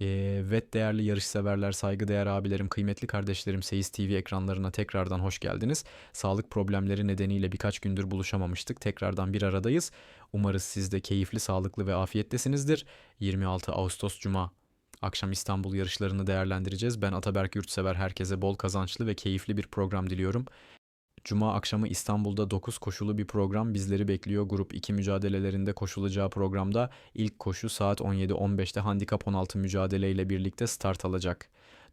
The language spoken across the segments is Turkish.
Evet değerli yarışseverler, saygıdeğer abilerim, kıymetli kardeşlerim Seyis TV ekranlarına tekrardan hoş geldiniz. Sağlık problemleri nedeniyle birkaç gündür buluşamamıştık. Tekrardan bir aradayız. Umarız siz de keyifli, sağlıklı ve afiyettesinizdir. 26 Ağustos Cuma akşam İstanbul yarışlarını değerlendireceğiz. Ben Ataberk Yurtsever herkese bol kazançlı ve keyifli bir program diliyorum. Cuma akşamı İstanbul'da 9 koşulu bir program bizleri bekliyor. Grup 2 mücadelelerinde koşulacağı programda ilk koşu saat 17.15'te handikap 16 mücadeleyle birlikte start alacak.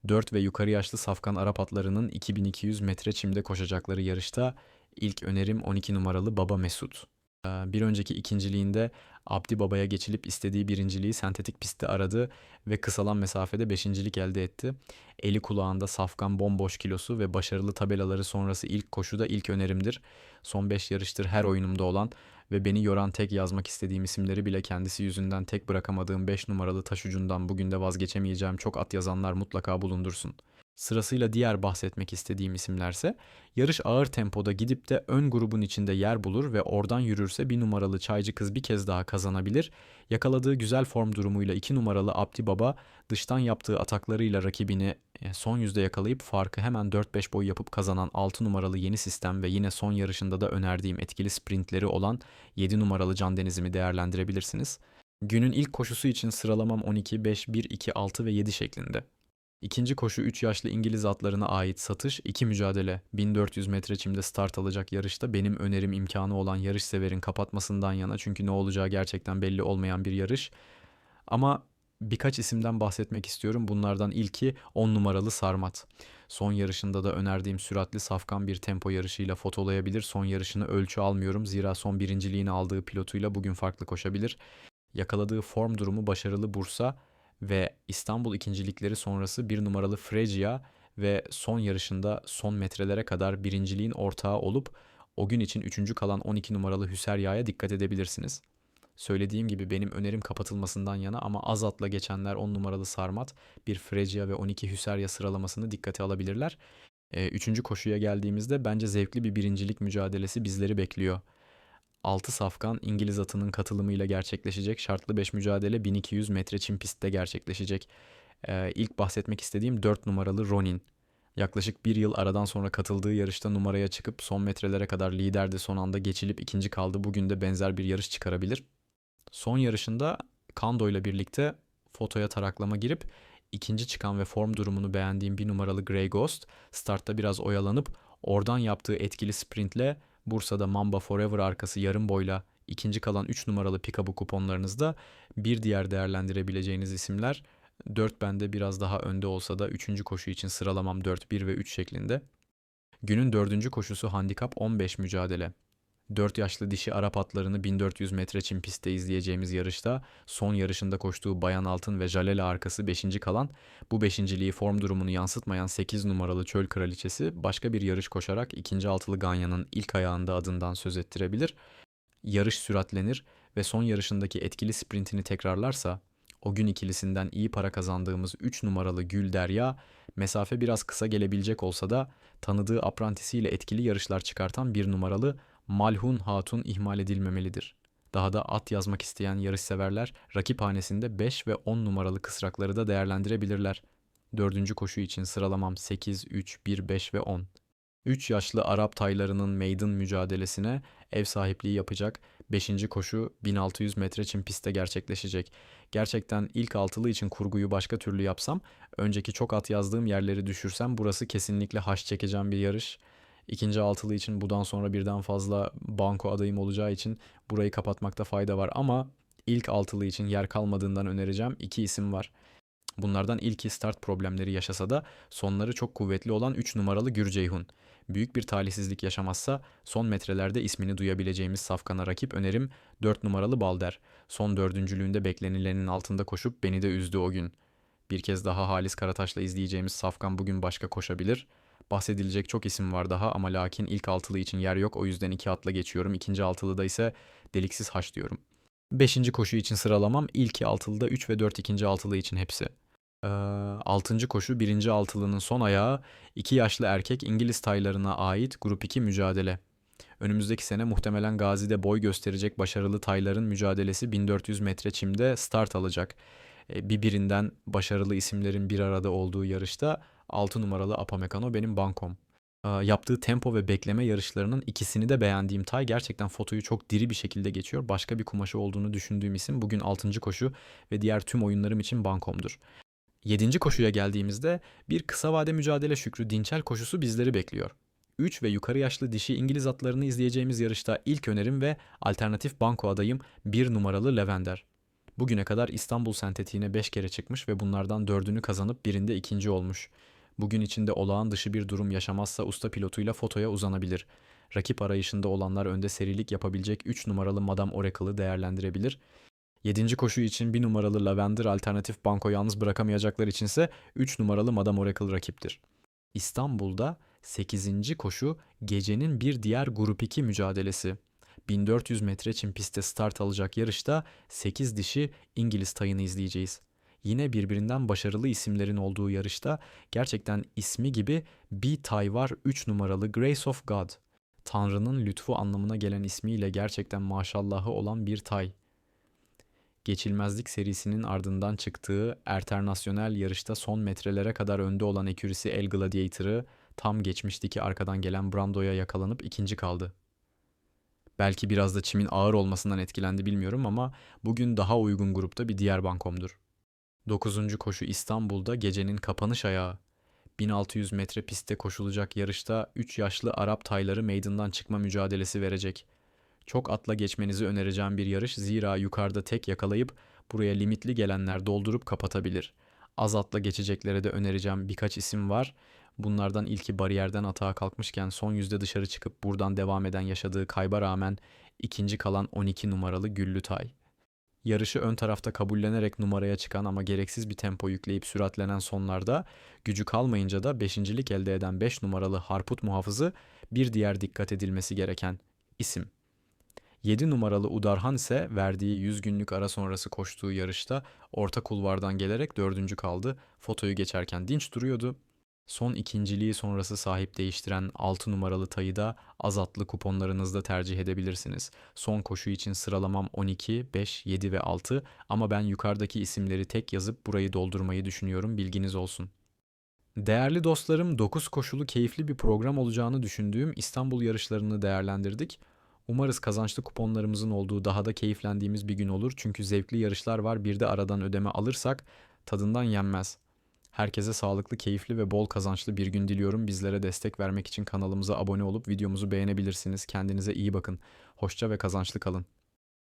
4 ve yukarı yaşlı safkan Arap atlarının 2200 metre çimde koşacakları yarışta ilk önerim 12 numaralı Baba Mesut. Ee, Bir önceki ikinciliğinde Abdi Baba'ya geçilip istediği birinciliği sentetik pistte aradı ve kısalan mesafede beşincilik elde etti. Eli kulağında safkan bomboş kilosu ve başarılı tabelaları sonrası ilk koşuda ilk önerimdir. Son 5 yarıştır her oyunumda olan ve beni yoran tek yazmak istediğim isimleri bile kendisi yüzünden tek bırakamadığım 5 numaralı taş ucundan bugün de vazgeçemeyeceğim çok at yazanlar mutlaka bulundursun. Sırasıyla diğer bahsetmek istediğim isimlerse yarış ağır tempoda gidip de ön grubun içinde yer bulur ve oradan yürürse bir numaralı çaycı kız bir kez daha kazanabilir. Yakaladığı güzel form durumuyla 2 numaralı Abdi Baba dıştan yaptığı ataklarıyla rakibini e, son yüzde yakalayıp farkı hemen 4-5 boy yapıp kazanan 6 numaralı yeni sistem ve yine son yarışında da önerdiğim etkili sprintleri olan 7 numaralı Can Denizimi değerlendirebilirsiniz. Günün ilk koşusu için sıralamam 12, 5, 1, 2, 6 ve 7 şeklinde. İkinci koşu 3 yaşlı İngiliz atlarına ait satış, 2 mücadele, 1400 metre çimde start alacak yarışta benim önerim imkanı olan yarış severin kapatmasından yana çünkü ne olacağı gerçekten belli olmayan bir yarış. Ama birkaç isimden bahsetmek istiyorum. Bunlardan ilki 10 numaralı Sarmat. Son yarışında da önerdiğim süratli safkan bir tempo yarışıyla fotolayabilir. Son yarışını ölçü almıyorum zira son birinciliğini aldığı pilotuyla bugün farklı koşabilir. Yakaladığı form durumu başarılı Bursa ve İstanbul ikincilikleri sonrası bir numaralı Fregia ve son yarışında son metrelere kadar birinciliğin ortağı olup o gün için üçüncü kalan 12 numaralı Hüserya'ya dikkat edebilirsiniz. Söylediğim gibi benim önerim kapatılmasından yana ama az atla geçenler 10 numaralı Sarmat, bir Fregia ve 12 Hüserya sıralamasını dikkate alabilirler. Ee, üçüncü koşuya geldiğimizde bence zevkli bir birincilik mücadelesi bizleri bekliyor. 6 safkan İngiliz atının katılımıyla gerçekleşecek şartlı 5 mücadele 1200 metre çim pistte gerçekleşecek. Ee, ilk bahsetmek istediğim 4 numaralı Ronin. Yaklaşık bir yıl aradan sonra katıldığı yarışta numaraya çıkıp son metrelere kadar liderdi son anda geçilip ikinci kaldı. Bugün de benzer bir yarış çıkarabilir. Son yarışında Kando ile birlikte fotoya taraklama girip ikinci çıkan ve form durumunu beğendiğim bir numaralı Grey Ghost startta biraz oyalanıp oradan yaptığı etkili sprintle Bursa'da Mamba Forever arkası yarım boyla ikinci kalan 3 numaralı pikabu kuponlarınızda bir diğer değerlendirebileceğiniz isimler 4 bende biraz daha önde olsa da 3. koşu için sıralamam 4, 1 ve 3 şeklinde. Günün 4. koşusu handikap 15 mücadele. 4 yaşlı dişi Arap atlarını 1400 metre çim pistte izleyeceğimiz yarışta son yarışında koştuğu Bayan Altın ve Jalele arkası 5. kalan bu beşinciliği form durumunu yansıtmayan 8 numaralı Çöl Kraliçesi başka bir yarış koşarak ikinci altılı Ganya'nın ilk ayağında adından söz ettirebilir. Yarış süratlenir ve son yarışındaki etkili sprintini tekrarlarsa o gün ikilisinden iyi para kazandığımız 3 numaralı Gül Derya mesafe biraz kısa gelebilecek olsa da tanıdığı aprantisiyle etkili yarışlar çıkartan bir numaralı Malhun Hatun ihmal edilmemelidir. Daha da at yazmak isteyen yarışseverler rakip hanesinde 5 ve 10 numaralı kısrakları da değerlendirebilirler. Dördüncü koşu için sıralamam 8, 3, 1, 5 ve 10. 3 yaşlı Arap taylarının maiden mücadelesine ev sahipliği yapacak 5. koşu 1600 metre çim pistte gerçekleşecek. Gerçekten ilk altılı için kurguyu başka türlü yapsam, önceki çok at yazdığım yerleri düşürsem burası kesinlikle haş çekeceğim bir yarış. İkinci altılı için bundan sonra birden fazla banko adayım olacağı için burayı kapatmakta fayda var ama ilk altılı için yer kalmadığından önereceğim iki isim var. Bunlardan ilki start problemleri yaşasa da sonları çok kuvvetli olan 3 numaralı Gürceyhun. Büyük bir talihsizlik yaşamazsa son metrelerde ismini duyabileceğimiz safkana rakip önerim 4 numaralı Balder. Son dördüncülüğünde beklenilenin altında koşup beni de üzdü o gün. Bir kez daha Halis Karataş'la izleyeceğimiz safkan bugün başka koşabilir. Bahsedilecek çok isim var daha ama lakin ilk altılı için yer yok o yüzden iki atla geçiyorum. İkinci altılıda ise deliksiz haş diyorum. Beşinci koşu için sıralamam ilki altılıda 3 ve 4 ikinci altılı için hepsi. Ee, altıncı koşu birinci altılının son ayağı iki yaşlı erkek İngiliz taylarına ait grup 2 mücadele. Önümüzdeki sene muhtemelen Gazi'de boy gösterecek başarılı tayların mücadelesi 1400 metre çimde start alacak. e, birbirinden başarılı isimlerin bir arada olduğu yarışta 6 numaralı Apamecano benim bankom. Ee, Yaptığı tempo ve bekleme yarışlarının ikisini de beğendiğim Tay gerçekten fotoyu çok diri bir şekilde geçiyor. Başka bir kumaşı olduğunu düşündüğüm isim bugün 6. koşu ve diğer tüm oyunlarım için bankomdur. 7. koşuya geldiğimizde bir kısa vade mücadele Şükrü Dinçel koşusu bizleri bekliyor. 3 ve yukarı yaşlı dişi İngiliz atlarını izleyeceğimiz yarışta ilk önerim ve alternatif banko adayım 1 numaralı Levender. Bugüne kadar İstanbul sentetiğine 5 kere çıkmış ve bunlardan 4'ünü kazanıp birinde ikinci olmuş. Bugün içinde olağan dışı bir durum yaşamazsa usta pilotuyla fotoya uzanabilir. Rakip arayışında olanlar önde serilik yapabilecek 3 numaralı Madame Oracle'ı değerlendirebilir. 7. koşu için 1 numaralı Lavender alternatif banko yalnız bırakamayacaklar içinse 3 numaralı Madame Oracle rakiptir. İstanbul'da 8. koşu gecenin bir diğer Grup 2 mücadelesi. 1400 metre çim pistte start alacak yarışta 8 dişi İngiliz tayını izleyeceğiz. Yine birbirinden başarılı isimlerin olduğu yarışta gerçekten ismi gibi bir tay var 3 numaralı Grace of God. Tanrı'nın lütfu anlamına gelen ismiyle gerçekten maşallahı olan bir tay. Geçilmezlik serisinin ardından çıktığı Erternasyonel yarışta son metrelere kadar önde olan ekürisi El Gladiator'ı tam geçmişteki arkadan gelen Brando'ya yakalanıp ikinci kaldı. Belki biraz da çimin ağır olmasından etkilendi bilmiyorum ama bugün daha uygun grupta bir diğer bankomdur. 9. koşu İstanbul'da gecenin kapanış ayağı. 1600 metre pistte koşulacak yarışta 3 yaşlı Arap tayları meydandan çıkma mücadelesi verecek. Çok atla geçmenizi önereceğim bir yarış zira yukarıda tek yakalayıp buraya limitli gelenler doldurup kapatabilir. Az atla geçeceklere de önereceğim birkaç isim var. Bunlardan ilki bariyerden atağa kalkmışken son yüzde dışarı çıkıp buradan devam eden yaşadığı kayba rağmen ikinci kalan 12 numaralı Güllü Tay. Yarışı ön tarafta kabullenerek numaraya çıkan ama gereksiz bir tempo yükleyip süratlenen sonlarda gücü kalmayınca da beşincilik elde eden 5 numaralı Harput muhafızı bir diğer dikkat edilmesi gereken isim. 7 numaralı Udarhan ise verdiği 100 günlük ara sonrası koştuğu yarışta orta kulvardan gelerek dördüncü kaldı. Fotoyu geçerken dinç duruyordu. Son ikinciliği sonrası sahip değiştiren 6 numaralı tayı da azatlı kuponlarınızda tercih edebilirsiniz. Son koşu için sıralamam 12, 5, 7 ve 6 ama ben yukarıdaki isimleri tek yazıp burayı doldurmayı düşünüyorum bilginiz olsun. Değerli dostlarım 9 koşulu keyifli bir program olacağını düşündüğüm İstanbul yarışlarını değerlendirdik. Umarız kazançlı kuponlarımızın olduğu daha da keyiflendiğimiz bir gün olur. Çünkü zevkli yarışlar var. Bir de aradan ödeme alırsak tadından yenmez. Herkese sağlıklı, keyifli ve bol kazançlı bir gün diliyorum. Bizlere destek vermek için kanalımıza abone olup videomuzu beğenebilirsiniz. Kendinize iyi bakın. Hoşça ve kazançlı kalın.